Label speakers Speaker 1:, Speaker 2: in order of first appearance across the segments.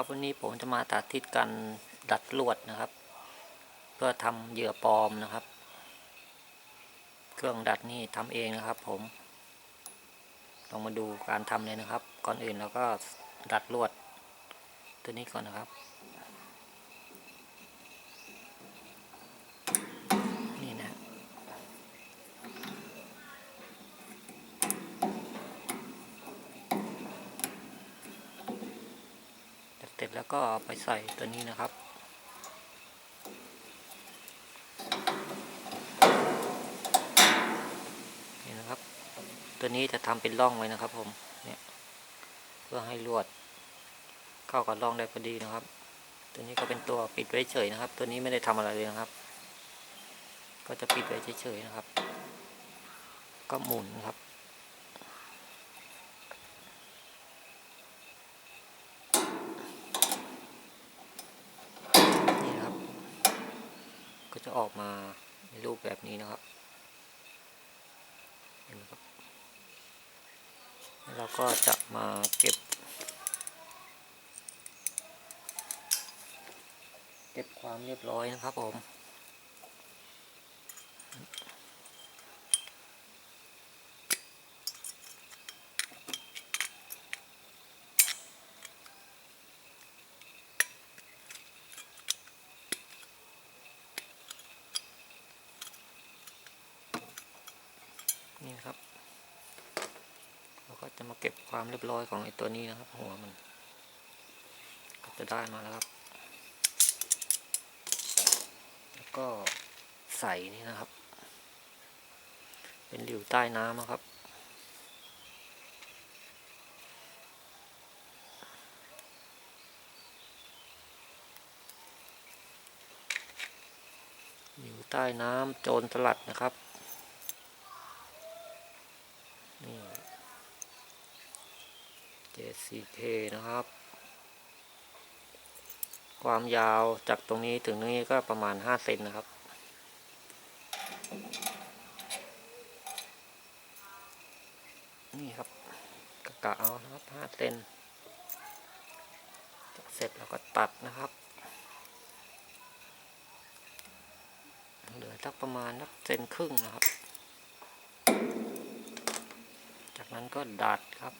Speaker 1: ครับวันนี้ผมจะมาตัดทิศการดัดลวดนะครับ เพื่อทำเหยื่อปลอมนะครับ เครื่องดัดนี่ทำเองนะครับ ผมลองมาดูการทำเลยนะครับ ก่อนอื่นเราก็ดัดลวดตัวนี้ก่อนนะครับ นี่นะ เส ร็จแล้วก็ไปใส่ตัวนี้นะครับ นี่นะครับ ตัวนี้จะทำเป็นร่องไว้นะครับผม เนี่ยเพื่อให้ลวด เข้ากับร่องได้พอดีนะครับ ตัวนี้ก็เป็นตัวปิดไว้เฉยนะครับ ตัวนี้ไม่ได้ทำอะไรเลยนะครับ ก็จะปิดไว้เฉยๆนะครับ ก็หมุนครับ นี่นะครับ ก็จะออกมาในรูปแบบนี้นะครับเห็นไหมครับแล้วเราก็จะมาเก็บ เก็บความเรียบร้อยนะครับผม ครับ เราก็จะมาเก็บความเรียบร้อยของไอ้ตัวนี้นะครับ หัวมัน ก็จะได้มาแล้วครับ แล้วก็ใส่นี่นะครับ เป็นหลิวใต้น้ำนะครับอยู่ใต้น้ำโจรสลัดนะครับ นี่ JCK นะครับ ความยาวจากตรงนี้ถึงนี้ก็ประมาณ 5 เซนนะครับ นี่ครับกะกะเอานะครับ 5 เซนเสร็จแล้วก็ตัดนะครับเหลือสักประมาณนักเซนครึ่งนะครับ จากนั้นก็ดัดครับ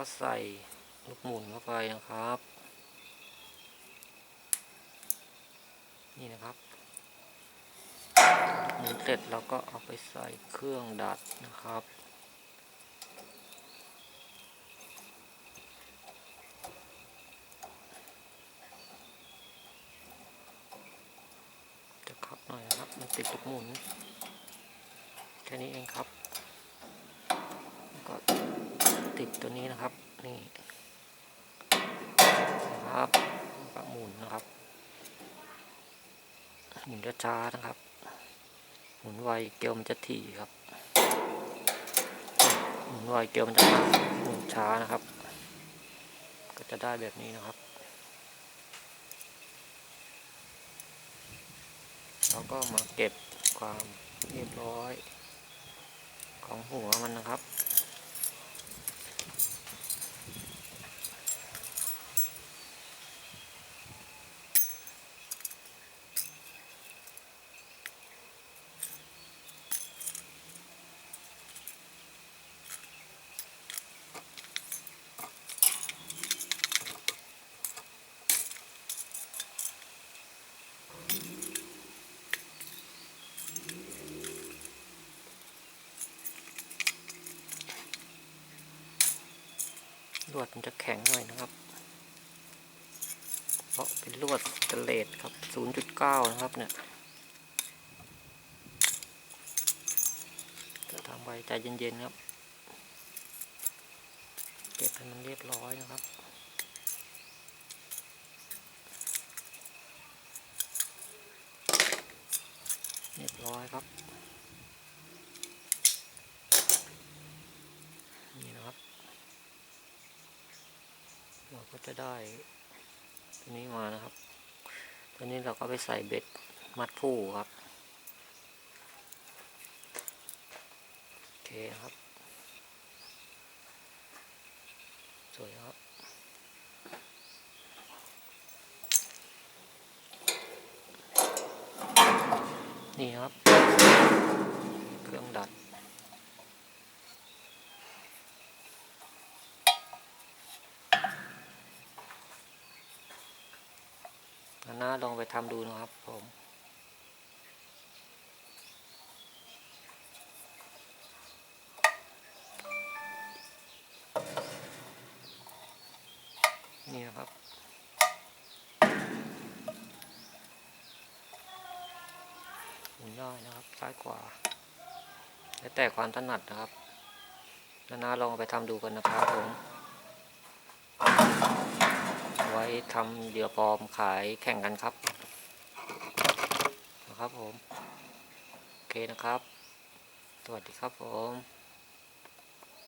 Speaker 1: ก็ใส่ลูกหมุนเข้าไปนะครับ นี่นะครับหมุนเสร็จเราก็เอาไปใส่เครื่องดัดนะครับจะขับหน่อยนะครับ มันติดลูกหมุนแค่นี้เองครับแล้วก็ ตัวนี้นะครับ นี่นะครับก็หมุนนะครับ หมุนช้าๆนะครับ หมุนไวเกลียวมันจะถี่ครับ หมุนไวเกลียวมันจะห่าหมุนช้านะครับ ก็จะได้แบบนี้นะครับเราก็มาเก็บความเรียบร้อยของหัวมันนะครับ วดมันจะแข็งหน่อยนะครับ เพราะเป็นลวดเตเลสครับ 0.9 นะครับเนี่ยจะทำไว้ใจเย็นๆครับ เก็บให้มันเรียบร้อยนะครับเรียบร้อยครับ นี่นะครับ เรา ก็จะได้ตัวนี้มานะครับ ตัวนี้เราก็ไปใส่เบ็ดมัดผู้ครับ โอเคครับ สวยครับนี่ครับ เครื่องดัด นานาลองไปทำดูนะครับผมนี่นะครับหมุนได้นะครับ ซ้ายขวาแล้วแต่ความถนัดนะครับนานาลองไปทำดูกันนะครับผม ทำเดือปลอมขายแข่งกันครับนะครับผม โอเคนะครับ สวัสดีครับผม